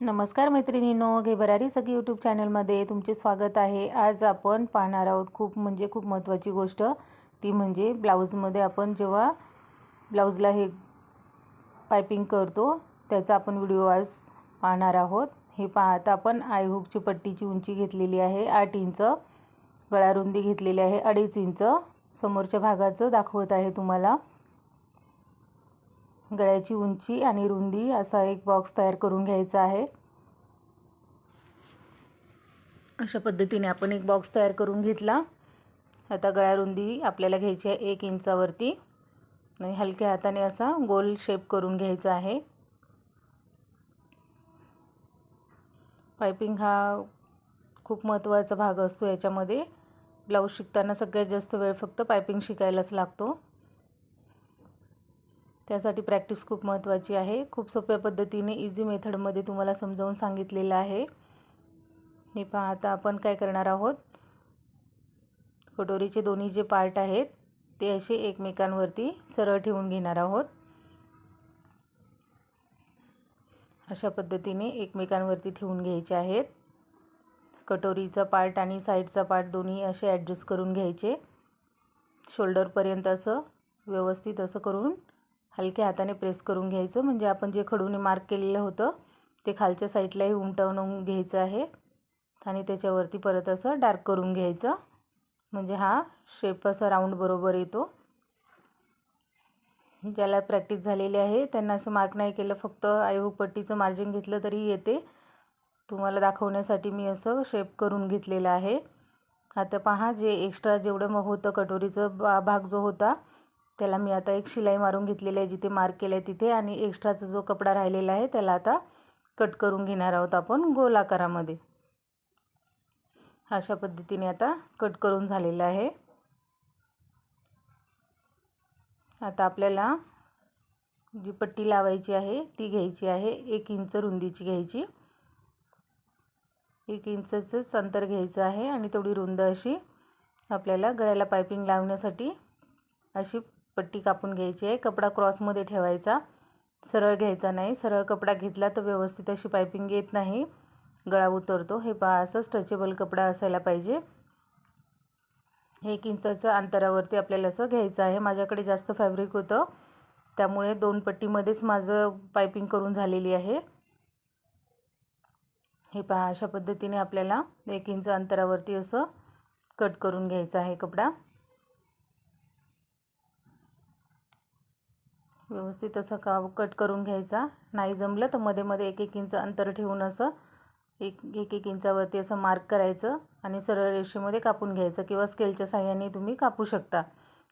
नमस्कार मैत्रिणींनो घेबरारी सगळी यूट्यूब चॅनलमध्ये तुमचे स्वागत आहे. आज आपण पाहणार आहोत खूप म्हणजे खूप महत्त्वाची गोष्ट. ती म्हणजे ब्लाऊजमध्ये आपण जेव्हा ब्लाऊजला हे पायपिंग करतो त्याचा आपण व्हिडिओ आज पाहणार आहोत. हे पाहता आपण आयहूकची पट्टीची उंची घेतलेली आहे आठ इंच गळारुंदी घेतलेली आहे अडीच इंच. समोरच्या भागाचं दाखवत आहे तुम्हाला. गळ्याची उंची आणि रुंदी असा एक बॉक्स तयार करून घ्यायचा आहे. अशा पद्धतीने आपण एक बॉक्स तयार करून घेतला. आता गळ्या रुंदी आपल्याला घ्यायची आहे एक इंचावरती. आणि हलक्या हाताने असा गोल शेप करून घ्यायचा आहे. पायपिंग हा खूप महत्त्वाचा भाग असतो याच्यामध्ये. ब्लाऊज शिकताना सगळ्यात जास्त वेळ फक्त पायपिंग शिकायलाच लागतो. त्यासाठी प्रॅक्टिस खूप महत्त्वाची आहे. खूप सोप्या पद्धतीने इझी मेथडमध्ये तुम्हाला समजावून सांगितलेलं आहे. हे पहा आता आपण काय करणार आहोत? कटोरीचे दोन्ही जे पार्ट आहेत ते असे एकमेकांवरती सरळ ठेवून घेणार आहोत. अशा पद्धतीने एकमेकांवरती ठेवून घ्यायचे आहेत. कटोरीचा पार्ट आणि साईडचा पार्ट दोन्ही असे ॲडजस्ट करून घ्यायचे. शोल्डरपर्यंत असं व्यवस्थित असं करून हलक्या हाताने प्रेस करून घ्यायचं. म्हणजे आपण जे खडूने मार्क केलेलं होतं ते खालच्या साईडलाही उमटवून घ्यायचं आहे. आणि त्याच्यावरती परत असं डार्क करून घ्यायचं. म्हणजे हा शेप असा राऊंड बरोबर येतो. ज्याला प्रॅक्टिस झालेली आहे त्यांना असं मार्क नाही केलं फक्त आयहूक पट्टीचं मार्जिन घेतलं तरी येते. तुम्हाला दाखवण्यासाठी मी असं शेप करून घेतलेलं आहे. आता पहा जे एक्स्ट्रा जेवढं मग होतं कटोरीचं बा भाग जो होता त्याला मी आता एक शिलाई मारून घेतलेली आहे जिथे मार्क केलं आहे तिथे. आणि एक्स्ट्राचा जो कपडा राहिलेला आहे त्याला आता कट करून घेणार आहोत आपण गोल आकारामध्ये अशा पद्धतीने आता कट करून झालेलं आहे. आता आपल्याला जी पट्टी लावायची आहे ती घ्यायची आहे. एक इंच रुंदीची घ्यायची. एक इंचचंच अंतर घ्यायचं आहे. आणि तेवढी रुंद अशी आपल्याला गळ्याला पायपिंग लावण्यासाठी अशी पट्टी कापून घ्यायची आहे. कपडा क्रॉसमध्ये ठेवायचा. सरळ घ्यायचा नाही. सरळ कपडा घेतला तर व्यवस्थित अशी पायपिंग येत नाही. गळा उतरतो. हे पहा असं स्ट्रेचेबल कपडा असायला पाहिजे. एक इंचाचं अंतरावरती आपल्याला असं घ्यायचं आहे. माझ्याकडे जास्त फॅब्रिक होतं. त्यामुळे दोन पट्टीमध्येच माझं पायपिंग करून झालेली आहे. हे पहा अशा पद्धतीने आपल्याला एक इंच अंतरावरती असं कट करून घ्यायचं आहे कपडा. व्यवस्थित असं का कट करून घ्यायचा. नाही जमलं तर मध्ये मध्ये एक एक इंच अंतर ठेवून असं एक एक एक इंचावरती असं मार्क करायचं आणि सरळ रेषेमध्ये कापून घ्यायचं किंवा स्केलच्या साह्याने तुम्ही कापू शकता.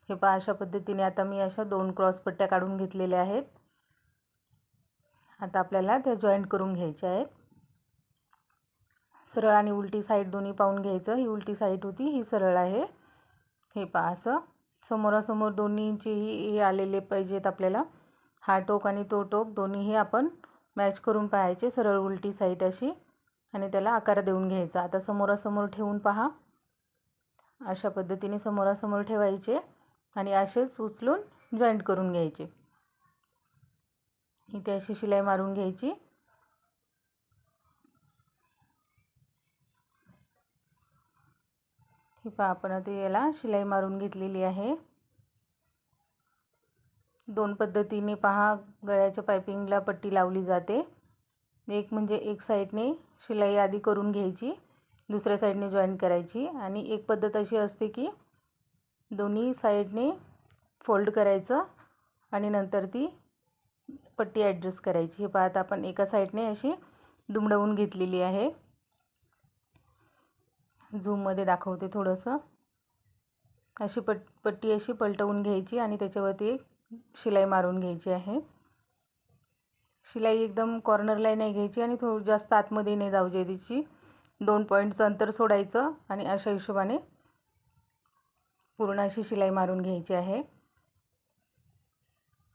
हे पहा अशा पद्धतीने आता मी अशा दोन क्रॉस पट्ट्या काढून घेतलेल्या आहेत. आता आपल्याला त्या जॉईंट करून घ्यायच्या आहेत. सरळ आणि उलटी साईड दोन्ही पाहून घ्यायचं. ही उलटी साईड होती ही सरळ आहे. हे पहा असं. समोरासमोर दोन्हींचेही हे आलेले पाहिजेत आपल्याला. हा टोक आणि तो टोक दोन्हीही आपण मॅच करून पाहायचे सरळ उलटी साईट अशी. आणि त्याला आकार देऊन घ्यायचा. आता समोरासमोर ठेवून पहा. अशा पद्धतीने समोरासमोर ठेवायचे आणि असेच उचलून जॉईंट करून घ्यायचे. इथे अशी शिलाई मारून घ्यायची. ही पहा आपण आता याला शिलाई मारून घेतलेली आहे. दोन पद्धतीने पहा गळ्याच्या पायपिंगला पट्टी लावली जाते. एक म्हणजे एक साईडने शिलाई आधी करून घ्यायची दुसऱ्या साईडने जॉईन करायची आणि एक पद्धत अशी असते की दोन्ही साईडने फोल्ड करायचं आणि नंतर ती पट्टी ॲडजस्ट करायची. हे पाहता आपण एका साईडने अशी दुमडवून घेतलेली आहे. झूममध्ये दाखवते थोडंसं. अशी पट पट्टी अशी पलटवून घ्यायची आणि त्याच्यावरती एक शिलाई मारून घ्यायची आहे. शिलाई एकदम कॉर्नरला नाही घ्यायची आणि थो जास्त आतमध्ये नाही जाऊ तिची दोन पॉईंटचं अंतर सोडायचं आणि अशा हिशोबाने पूर्ण अशी शिलाई मारून घ्यायची आहे.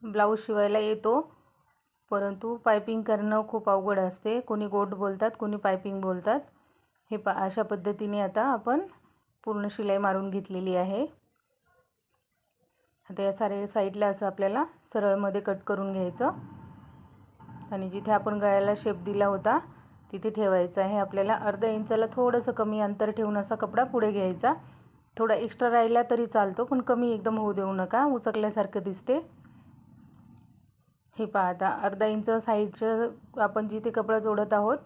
ब्लाऊज शिवायला येतो परंतु पायपिंग करणं खूप अवघड असते. कोणी गोट बोलतात कोणी पायपिंग बोलतात. हे पा अशा पद्धतीने आता आपण पूर्ण शिलाई मारून घेतलेली आहे. आता या सारे साईडला असं आपल्याला सरळमध्ये कट करून घ्यायचं. आणि जिथे आपण गळ्याला शेप दिला होता तिथे ठेवायचं आहे. आपल्याला अर्ध्या इंचाला थोडंसं कमी अंतर ठेवून असा कपडा पुढे घ्यायचा. थोडा एक्स्ट्रा राहिला तरी चालतो पण कमी एकदम होऊ देऊ नका. उचकल्यासारखं दिसते. हे पहा आता अर्धा इंच साईडचं आपण जिथे कपडा जोडत आहोत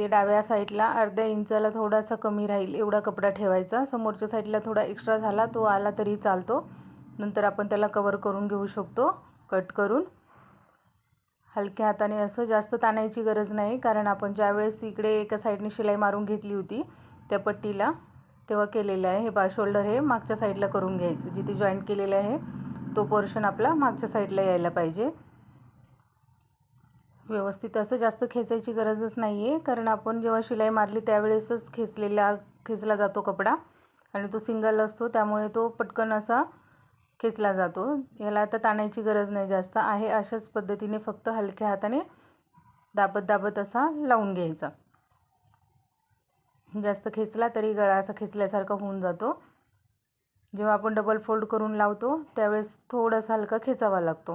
ते डाव्या साईडला अर्ध्या इंचाला थोडासा कमी राहील एवढा कपडा ठेवायचा. समोरच्या साईडला थोडा एक्स्ट्रा झाला तो आला तरी चालतो. नंतर आपण त्याला कवर करून घेऊ शकतो कट करून. हलक्या हाताने असं जास्त ताणायची गरज नाही कारण आपण ज्यावेळेस इकडे एका साईडने शिलाई मारून घेतली होती त्या पट्टीला तेव्हा केलेलं आहे. हे बा शोल्डर हे मागच्या साईडला करून घ्यायचं. जिथे जॉईंट केलेलं आहे तो पोर्शन आपला मागच्या साईडला यायला पाहिजे. व्यवस्थित असं जास्त खेचायची गरजच नाही आहे कारण आपण जेव्हा शिलाई मारली त्यावेळेसच खेचलेला खेचला जातो कपडा. आणि तो सिंगल असतो त्यामुळे तो पटकन असा खेचला जातो. याला आता ताणायची गरज नाही जास्त. आहे अशाच पद्धतीने फक्त हलक्या हाताने दाबत दाबत असा लावून घ्यायचा. जास्त खेचला तरी गळा असा खेचल्यासारखा होऊन जातो. जेव्हा आपण डबल फोल्ड करून लावतो त्यावेळेस थोडासा हलका खेचावा लागतो.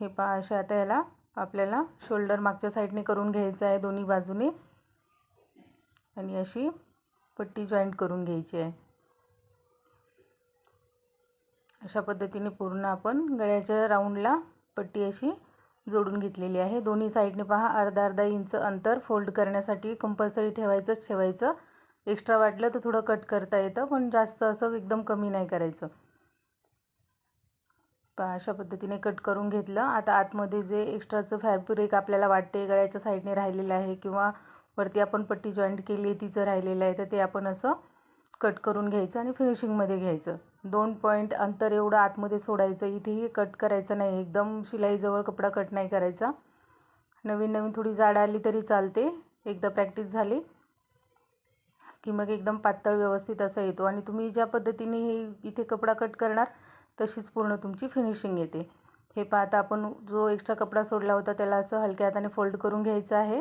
हे पहा अशा आता याला आपल्याला शोल्डर मागच्या साईडने करून घ्यायचं आहे दोन्ही बाजूने. आणि अशी पट्टी जॉईंट करून घ्यायची आहे. अशा पद्धतीने पूर्ण आपण गळ्याच्या राऊंडला पट्टी अशी जोडून घेतलेली आहे. दोन्ही साईडने पहा अर्धा अर्धा इंच अंतर फोल्ड करण्यासाठी कंपल्सरी ठेवायचंच ठेवायचं. एक्स्ट्रा वाटलं तर थोडं कट करता येतं पण जास्त असं एकदम कमी नाही करायचं. अशा पद्धतीने कट करून घेतलं. आता आतमध्ये जे एक्स्ट्राचं फॅब्रिक आपल्याला वाटते गळ्याच्या साईडने राहिलेलं आहे किंवा वरती आपण पट्टी जॉईंट केली आहे तिचं राहिलेलं आहे तर ते आपण असं कट करून घ्यायचं आणि फिनिशिंगमध्ये घ्यायचं. दोन पॉईंट अंतर एवढं आतमध्ये सोडायचं इथेही कट करायचं नाही. एकदम शिलाईजवळ कपडा कट नाही करायचा. नवीन नवीन थोडी जाड आली तरी चालते. एकदा प्रॅक्टिस झाली की मग एकदम पातळ व्यवस्थित असा येतो. आणि तुम्ही ज्या पद्धतीने हे इथे कपडा कट करणार तशीच पूर्ण तुमची फिनिशिंग येते. हे पाहता आपण जो एक्स्ट्रा कपडा सोडला होता त्याला असं हलक्या हाताने फोल्ड करून घ्यायचं आहे.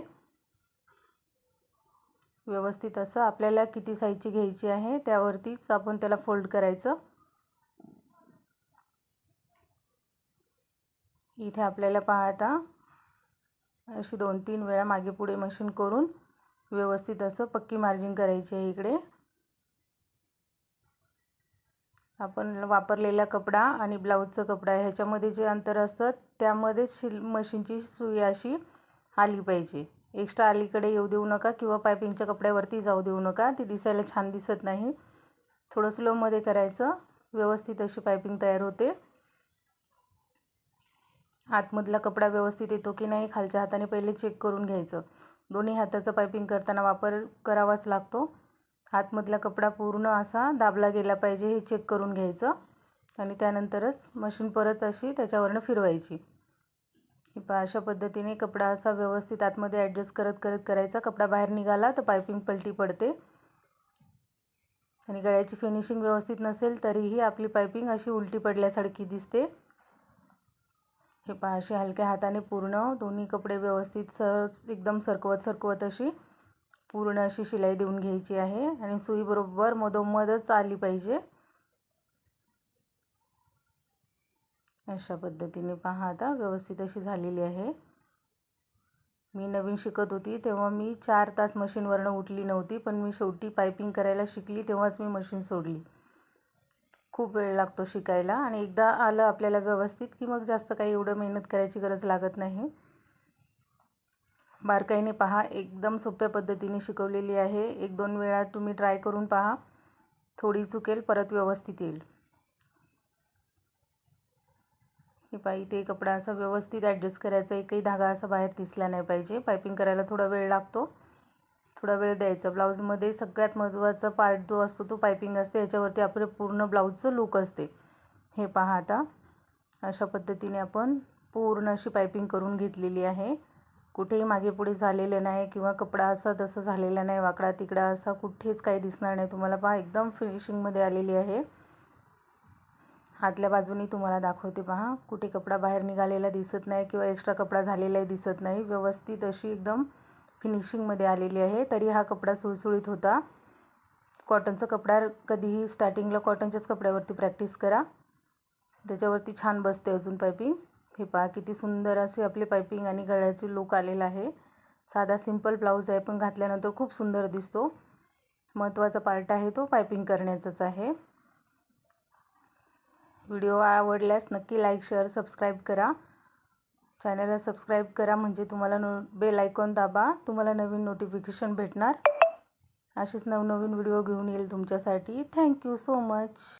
व्यवस्थित असं आपल्याला किती साईजची घ्यायची आहे त्यावरतीच आपण त्याला फोल्ड करायचं. इथे आपल्याला पाहता अशी दोन तीन वेळा मागे पुढे मशीन करून व्यवस्थित असं पक्की मार्जिंग करायची आहे इकडे. आपण वापरलेला कपडा आणि ब्लाऊजचा कपडा ह्याच्यामध्ये जे अंतर असतं त्यामध्येच शिल मशीनची सुई अशी आली पाहिजे. एक्स्ट्रा अलीकडे येऊ देऊ नका किंवा पायपिंगच्या कपड्यावरती जाऊ देऊ नका. ती दिसायला छान दिसत नाही. थोडं स्लोमध्ये करायचं. व्यवस्थित अशी पायपिंग तयार होते. आतमधला कपडा व्यवस्थित येतो की नाही खालच्या हाताने पहिले चेक करून घ्यायचं. दोन्ही हाताचं पायपिंग करताना वापर करावाच लागतो. आतमधला कपडा पूर्ण असा दाबला गेला पाहिजे हे चेक करून घ्यायचं. आणि त्यानंतरच मशीन परत अशी त्याच्यावरनं फिरवायची. पहा अशा पद्धतीने कपडा असा व्यवस्थित आतमध्ये ॲडजस्ट करत करत करायचा. कपडा बाहेर निघाला तर पायपिंग पलटी पडते. आणि गळ्याची फिनिशिंग व्यवस्थित नसेल तरीही आपली पायपिंग अशी उलटी पडल्यासारखी दिसते. हे पहा अशी हलक्या हाताने पूर्ण दोन्ही कपडे व्यवस्थित सहज एकदम सरकवत सरकवत अशी पूर्ण अशी शिलाई देऊन घ्यायची आहे आणि सुईबरोबर मधोमधच आली पाहिजे. अशा पद्धतीने पहा आता व्यवस्थित अशी झालेली आहे. मी नवीन शिकत होती तेव्हा मी चार तास मशीनवरनं उठली नव्हती पण मी शेवटी पायपिंग करायला शिकली तेव्हाच मी मशीन सोडली. खूप वेळ लागतो शिकायला आणि एकदा आलं आपल्याला व्यवस्थित की मग जास्त काही एवढं मेहनत करायची गरज लागत नाही. बारकाईने पहा. एकदम सोप्या पद्धतीने शिकवलेली आहे. एक दोन वेळा तुम्ही ट्राय करून पहा. थोडी चुकेल परत व्यवस्थित येईल. हे पहा इथे कपडा असा व्यवस्थित ॲडजस्ट करायचा. एकही धागा असा बाहेर दिसला नाही पाहिजे. पायपिंग करायला थोडा वेळ लागतो. थोडा वेळ द्यायचा. ब्लाऊजमध्ये सगळ्यात महत्त्वाचा पार्ट जो असतो तो पायपिंग असते. याच्यावरती आपले पूर्ण ब्लाऊजचं लुक असते. हे पहा आता. अशा पद्धतीने आपण पूर्ण अशी पायपिंग करून घेतलेली आहे. कुठेही मागे पुढे झालेलं नाही किंवा कपडा असा तसा झालेला नाही वाकडा तिकडा असा कुठेच काही दिसणार नाही. तुम्हाला पहा एकदम फिनिशिंगमध्ये आलेली आहे. आतल्या बाजूनी तुम्हाला दाखवते पहा कुठे कपडा बाहेर निघालेला दिसत नाही किंवा एक्स्ट्रा कपडा झालेलाही दिसत नाही. व्यवस्थित अशी एकदम फिनिशिंगमध्ये आलेली आहे. तरी हा कपडा सुळसुळीत होता. कॉटनचा कपडा कधीही स्टार्टिंगला कॉटनच्याच कपड्यावरती प्रॅक्टिस करा. त्याच्यावरती छान बसते अजून पायपिंग हे पहा किती सुंदर असे आपले पायपिंग आणि गळ्याचे लुक आलेला आहे. साधा सिंपल ब्लाऊज आहे पण घातल्यानंतर खूप सुंदर दिसतो. महत्त्वाचा पार्ट आहे तो पायपिंग करण्याचाच आहे. व्हिडिओ आवडल्यास नक्की लाईक शेअर सबस्क्राईब करा. चॅनलला सबस्क्राईब करा म्हणजे तुम्हाला नो बेल आयकॉन दाबा तुम्हाला नवीन नोटिफिकेशन भेटणार. असेच नवनवीन व्हिडिओ घेऊन येईल तुमच्यासाठी. Thank you so much